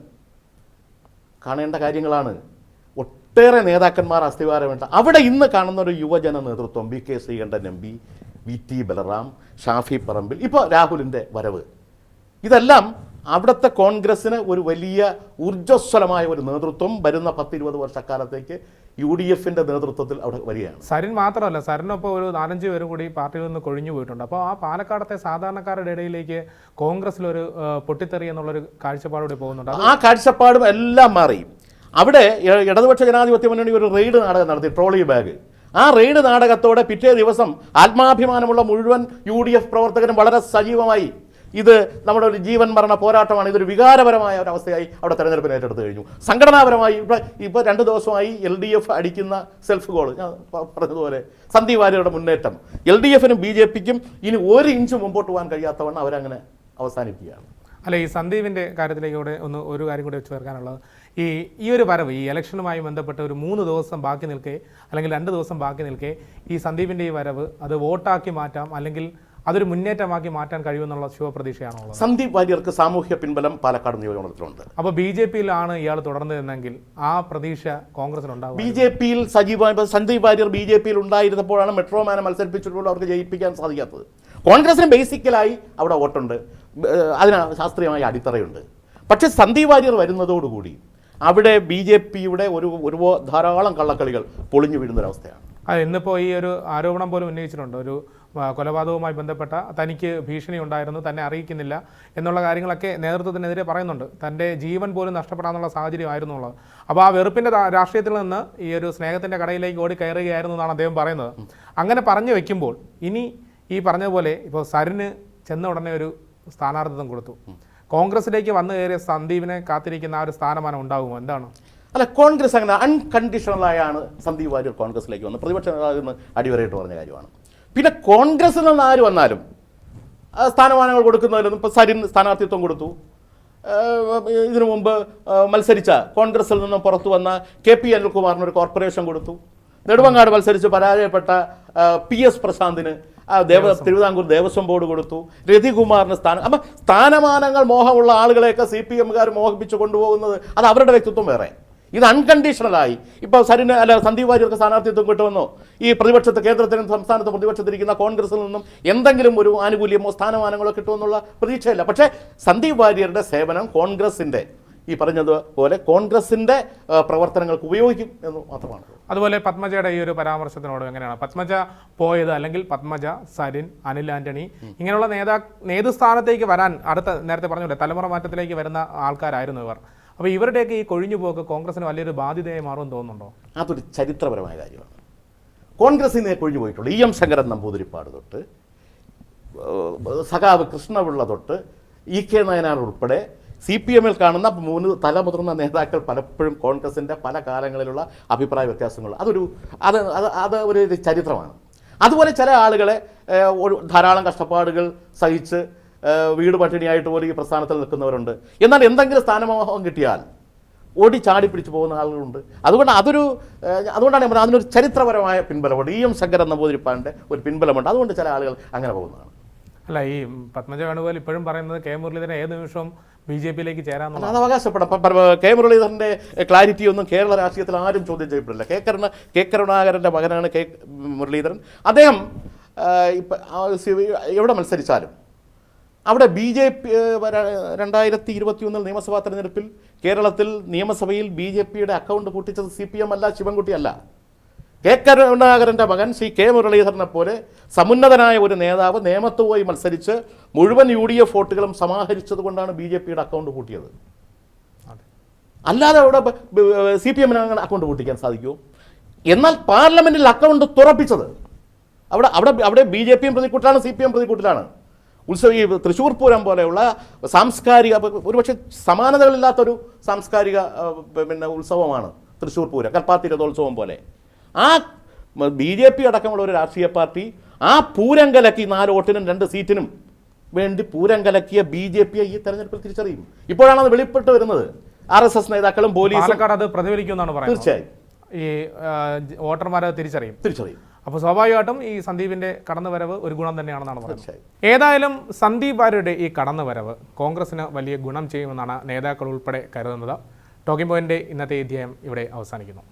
കാണേണ്ട കാര്യങ്ങളാണ്. ഒട്ടേറെ നേതാക്കന്മാർ അസ്ഥിവാരമുണ്ട്. അവിടെ ഇന്ന് കാണുന്ന ഒരു യുവജന നേതൃത്വം B. K. Sreekandan M P V T Balram Shafi Parambil. ഇപ്പോൾ രാഹുലിന്റെ വരവ്. ഇതെല്ലാം അവിടുത്തെ കോൺഗ്രസ്സിന് ഒരു വലിയ ഊർജസ്വലമായ ഒരു നേതൃത്വം വരുന്ന പത്തിരുപത് വർഷക്കാലത്തേക്ക് യു ഡി എഫിന്റെ നേതൃത്വത്തിൽ അവിടെ വരികയാണ്. സരിൻ മാത്രമല്ല സരിനൊപ്പം ഒരു നാലഞ്ച് പേരും കൂടി പാർട്ടിയിൽ നിന്ന് കൊഴിഞ്ഞു പോയിട്ടുണ്ട്. അപ്പോൾ ആ പാലക്കാടത്തെ സാധാരണക്കാരുടെ ഇടയിലേക്ക് കോൺഗ്രസ്സിൽ ഒരു പൊട്ടിത്തെറി എന്നുള്ളൊരു കാഴ്ചപ്പാടോടെ പോകുന്നുണ്ട്. ആ കാഴ്ചപ്പാടും എല്ലാം മാറി. അവിടെ ഇടതുപക്ഷ ജനാധിപത്യ മുന്നണി ഒരു റെയ്ഡ് നാടകം നടത്തി ട്രോളി ബാഗ്. ആ റെയ്ഡ് നാടകത്തോടെ പിറ്റേ ദിവസം ആത്മാഭിമാനമുള്ള മുഴുവൻ യു ഡി എഫ് പ്രവർത്തകരും വളരെ സജീവമായി ഇത് നമ്മുടെ ഒരു ജീവൻ മരണ പോരാട്ടമാണ്. ഇതൊരു വികാരപരമായ ഒരു അവസ്ഥയായി അവിടെ തെരഞ്ഞെടുപ്പിന് ഏറ്റെടുത്ത് കഴിഞ്ഞു. സംഘടനാപരമായി ഇപ്പോൾ ഇപ്പോൾ രണ്ട് ദിവസമായി എൽ ഡി എഫ് അടിക്കുന്ന സെൽഫ് ഗോൾ. ഞാൻ പറഞ്ഞതുപോലെ സന്ദീപ് വാര്യരുടെ മുന്നേറ്റം. എൽ ഡി എഫിനും ബി ജെ പിക്കും ഇനി ഒരു ഇഞ്ച് മുമ്പോട്ട് പോകാൻ കഴിയാത്തവണ്ണം അവരങ്ങനെ അവസാനിക്കുകയാണ് അല്ല ഈ സന്ദീപിന്റെ കാര്യത്തിലേക്ക് കൂടെ ഒന്ന് ഒരു കാര്യം കൂടി ചേർക്കാനുള്ളത്. ഈ ഈ ഒരു വരവ് ഈ ഇലക്ഷനുമായി ബന്ധപ്പെട്ട് ഒരു മൂന്ന് ദിവസം ബാക്കി നിൽക്കെ അല്ലെങ്കിൽ രണ്ട് ദിവസം ബാക്കി നിൽക്കെ ഈ സന്ദീപിന്റെ ഈ വരവ് അത് വോട്ടാക്കി മാറ്റാം അല്ലെങ്കിൽ അതൊരു മുന്നേറ്റമാക്കി മാറ്റാൻ കഴിയുമെന്നുള്ള ശുഭപ്രതീക്ഷയാണോ സന്ദീപ് വാര്യർക്ക് സാമൂഹ്യ പിൻബലം പാലക്കാട് നിയോജകമണ്ഡലത്തിലുണ്ട്. അപ്പോൾ ബി ജെ പിയിലാണ് ഇയാൾ തുടർന്നതെന്നെങ്കിൽ ആ പ്രതീക്ഷ കോൺഗ്രസിനുണ്ടാകും ബി ജെ പിയിൽ സജീവ സന്ദീപ് വാര്യർ ബി ജെ പിയിൽ ഉണ്ടായിരുന്നപ്പോഴാണ് മെട്രോമാനെ മത്സരിപ്പിച്ചിട്ടുള്ള അവർക്ക് ജയിപ്പിക്കാൻ സാധിക്കാത്തത്. കോൺഗ്രസിന് ബേസിക്കലായി അവിടെ വോട്ടുണ്ട്. അതിനാണ് അതിന് ശാസ്ത്രീയമായ അടിത്തറയുണ്ട്. പക്ഷേ സന്ദീപ് വാര്യർ വരുന്നതോടുകൂടി അവിടെ ബി ജെ പിയുടെ ഒരു ഒരു ധാരാളം കള്ളക്കളികൾ പൊളിഞ്ഞു വീഴുന്നൊരവസ്ഥയാണ്. അത് ഇന്നിപ്പോൾ ഈ ഒരു ആരോപണം പോലും ഉന്നയിച്ചിട്ടുണ്ട്. ഒരു കൊലപാതകവുമായി ബന്ധപ്പെട്ട തനിക്ക് ഭീഷണി ഉണ്ടായിരുന്നു തന്നെ അറിയിക്കുന്നില്ല എന്നുള്ള കാര്യങ്ങളൊക്കെ നേതൃത്വത്തിനെതിരെ പറയുന്നുണ്ട്. തന്റെ ജീവൻ പോലും നഷ്ടപ്പെടാനുള്ള സാഹചര്യമായിരുന്നു ഉള്ളത്. അപ്പോൾ ആ വെറുപ്പിന്റെ രാഷ്ട്രീയത്തിൽ നിന്ന് ഈ ഒരു സ്നേഹത്തിന്റെ കടയിലേക്ക് ഓടി കയറുകയായിരുന്നു എന്നാണ് അദ്ദേഹം പറയുന്നത്. അങ്ങനെ പറഞ്ഞു വെക്കുമ്പോൾ ഇനി ഈ പറഞ്ഞതുപോലെ ഇപ്പോൾ സരിന് ചെന്ന ഉടനെ ഒരു സ്ഥാനാർത്ഥിത്വം കൊടുത്തു. കോൺഗ്രസിലേക്ക് വന്നു കയറിയ സന്ദീപിനെ കാത്തിരിക്കുന്ന ആ ഒരു സ്ഥാനമാനം ഉണ്ടാകുമോ എന്താണ്? അല്ല കോൺഗ്രസ് അങ്ങനെ അൺകണ്ടീഷണലായാണ് സന്ദീപ് വാര്യർ കോൺഗ്രസിലേക്ക് വന്നത്. പ്രതിപക്ഷ നേതാവ് ഇന്ന് അടിവരയിട്ട് പറഞ്ഞ കാര്യമാണ്. പിന്നെ കോൺഗ്രസിൽ നിന്ന് ആര് വന്നാലും സ്ഥാനമാനങ്ങൾ കൊടുക്കുന്നതിലൊന്നും ഇപ്പോൾ സരിൻ സ്ഥാനാർത്ഥിത്വം കൊടുത്തു. ഇതിനു മുമ്പ് മത്സരിച്ച കോൺഗ്രസിൽ നിന്നും പുറത്തു വന്ന കെ പി അനിൽകുമാറിന് ഒരു കോർപ്പറേഷൻ കൊടുത്തു. നെടുമങ്ങാട് മത്സരിച്ച് പരാജയപ്പെട്ട പി എസ് പ്രശാന്തിന് ആ ദേവ തിരുവിതാംകൂർ ദേവസ്വം ബോർഡ് കൊടുത്തു. രതികുമാറിന് സ്ഥാനം. അപ്പം സ്ഥാനമാനങ്ങൾ മോഹമുള്ള ആളുകളെയൊക്കെ സി പി എമ്മുകാർ മോഹിപ്പിച്ച് കൊണ്ടുപോകുന്നത് അത് അവരുടെ വ്യക്തിത്വം വേറെ. ഇത് അൺകണ്ടീഷണലായി ഇപ്പോൾ സരിന് അല്ല സന്ദീപ് വാര്യർക്ക് സ്ഥാനാർത്ഥിത്വം കിട്ടുമെന്നോ? ഈ പ്രതിപക്ഷത്ത് കേന്ദ്രത്തിനും സംസ്ഥാനത്ത് പ്രതിപക്ഷത്തിരിക്കുന്ന കോൺഗ്രസിൽ നിന്നും എന്തെങ്കിലും ഒരു ആനുകൂല്യമോ സ്ഥാനമാനങ്ങളോ കിട്ടുമെന്നുള്ള പ്രതീക്ഷയില്ല. പക്ഷേ സന്ദീപ് വാര്യരുടെ സേവനം കോൺഗ്രസിന്റെ ഈ പറഞ്ഞതുപോലെ കോൺഗ്രസിന്റെ പ്രവർത്തനങ്ങൾക്ക് ഉപയോഗിക്കും എന്ന് മാത്രമാണ്. അതുപോലെ പത്മജയുടെ ഈ ഒരു പരാമർശത്തിനോട് എങ്ങനെയാണ്? പത്മജ പോയത് അല്ലെങ്കിൽ പത്മജ സരിൻ അനിൽ ആന്റണി ഇങ്ങനെയുള്ള നേതാ നേതൃസ്ഥാനത്തേക്ക് വരാൻ അടുത്ത നേരത്തെ പറഞ്ഞില്ലേ തലമുറ മാറ്റത്തിലേക്ക് വരുന്ന ആൾക്കാരായിരുന്നു ഇവർ. അപ്പോൾ ഇവരുടെയൊക്കെ ഈ കൊഴിഞ്ഞു പോക്ക് കോൺഗ്രസിന് വലിയൊരു ബാധ്യതയായി മാറുമെന്ന് തോന്നുന്നുണ്ടോ? അതൊരു ചരിത്രപരമായ കാര്യമാണ്. കോൺഗ്രസിൽ നിന്ന് കൊഴിഞ്ഞു പോയിട്ടുള്ളൂ. ഇ എം ശങ്കരൻ നമ്പൂതിരിപ്പാട് തൊട്ട് സഖാവ് കൃഷ്ണപിള്ള തൊട്ട് ഇ കെ നയനാർ ഉൾപ്പെടെ സി പി എമ്മിൽ കാണുന്ന മൂന്ന് തലമുതിർന്ന നേതാക്കൾ പലപ്പോഴും കോൺഗ്രസിന്റെ പല കാലങ്ങളിലുള്ള അഭിപ്രായ വ്യത്യാസങ്ങൾ. അതൊരു അത് അത് അത് ഒരു ചരിത്രമാണ്. അതുപോലെ ചില ആളുകളെ ധാരാളം കഷ്ടപ്പാടുകൾ സഹിച്ച് വീട് പട്ടിണിയായിട്ട് പോലും ഈ പ്രസ്ഥാനത്തിൽ നിൽക്കുന്നവരുണ്ട്. എന്നാൽ എന്തെങ്കിലും സ്ഥാനമോഹം കിട്ടിയാൽ ഓടി ചാടി പിടിച്ചു പോകുന്ന ആളുകളുണ്ട്. അതുകൊണ്ട് അതൊരു അതുകൊണ്ടാണ് പറഞ്ഞത് അതിനൊരു ചരിത്രപരമായ പിൻബലമുണ്ട്. ഇ എം ശങ്കരൻ നമ്പൂതിരിപ്പാടിന്റെ ഒരു പിൻബലമുണ്ട്. അതുകൊണ്ട് ചില ആളുകൾ അങ്ങനെ പോകുന്നതാണ്. അല്ല ഈ പത്മജ വേണുഗോപാൽ ഇപ്പോഴും പറയുന്നത് കെ മുരളീധരൻ ഏത് നിമിഷവും ബി ജെ പിയിലേക്ക് ചേരാൻ അത് അവകാശപ്പെടാം. കെ മുരളീധരന്റെ ക്ലാരിറ്റി ഒന്നും കേരള രാഷ്ട്രീയത്തിൽ ആരും ചോദ്യം ചെയ്യപ്പെടില്ല. കെ കരുണ കെ കരുണാകരന്റെ മകനാണ് കെ മുരളീധരൻ. അദ്ദേഹം എവിടെ മത്സരിച്ചാലും അവിടെ ബി ജെ പി രണ്ടായിരത്തി ഇരുപത്തി ഒന്നിൽ നിയമസഭാ തെരഞ്ഞെടുപ്പിൽ കേരളത്തിൽ നിയമസഭയിൽ ബി ജെ പിയുടെ അക്കൗണ്ട് പൂട്ടിച്ചത് സി പി എം അല്ല ശിവൻകുട്ടിയല്ല കെ കരുണാകരന്റെ മകൻ സി കെ മുരളീധരനെ പോലെ സമുന്നതനായ ഒരു നേതാവ് നേമത്ത് പോയി മത്സരിച്ച് മുഴുവൻ യു ഡി എഫ് വോട്ടുകളും സമാഹരിച്ചത് കൊണ്ടാണ് ബി ജെ പിയുടെ അക്കൗണ്ട് കൂട്ടിയത് അല്ലാതെ അവിടെ സി പി എമ്മിന് അക്കൗണ്ട് കൂട്ടിക്കാൻ സാധിക്കുമോ? എന്നാൽ പാർലമെന്റിൽ അക്കൗണ്ട് തുറപ്പിച്ചത്. അവിടെ അവിടെ അവിടെ ബി ജെ പിയും പ്രതിക്കൂട്ടിലാണ് സി പി എം പ്രതിക്കൂട്ടിലാണ്. ഉത്സവ ഈ തൃശ്ശൂർ പൂരം പോലെയുള്ള സാംസ്കാരിക ഒരുപക്ഷെ സമാനതകളില്ലാത്തൊരു സാംസ്കാരിക പിന്നെ ഉത്സവമാണ് തൃശ്ശൂർ പൂരം കൽപ്പാത്തി രഥോത്സവം പോലെ. ആ ബി ജെ പി അടക്കമുള്ള ഒരു രാഷ്ട്രീയ പാർട്ടി ആ പൂരം കലക്കി നാല് വോട്ടിനും രണ്ട് സീറ്റിനും വേണ്ടി പൂരം കലക്കിയ ബി ജെ പിയെ ഈ തെരഞ്ഞെടുപ്പിൽ തിരിച്ചറിയും. ഇപ്പോഴാണ് അത് വെളിപ്പെട്ട് വരുന്നത്. ആർ എസ് എസ് നേതാക്കളും പോലീസും അത് പ്രതിഫലിക്കുമെന്നാണ് പറയുന്നത്. തീർച്ചയായും. ഈ വോട്ടർമാരെ തിരിച്ചറിയും. തിരിച്ചറിയും. അപ്പോൾ സ്വാഭാവികമായിട്ടും ഈ സന്ദീപിന്റെ കടന്നുവരവ് ഒരു ഗുണം തന്നെയാണെന്നാണ് പറയുന്നത്. ഏതായാലും സന്ദീപ് ആരുടെ ഈ കടന്നുവരവ് കോൺഗ്രസിന് വലിയ ഗുണം ചെയ്യുമെന്നാണ് നേതാക്കൾ ഉൾപ്പെടെ കരുതുന്നത്. ടോക്കിംഗ് പോയിന്റ് ഇന്നത്തെ അധ്യായം ഇവിടെ അവസാനിക്കുന്നു.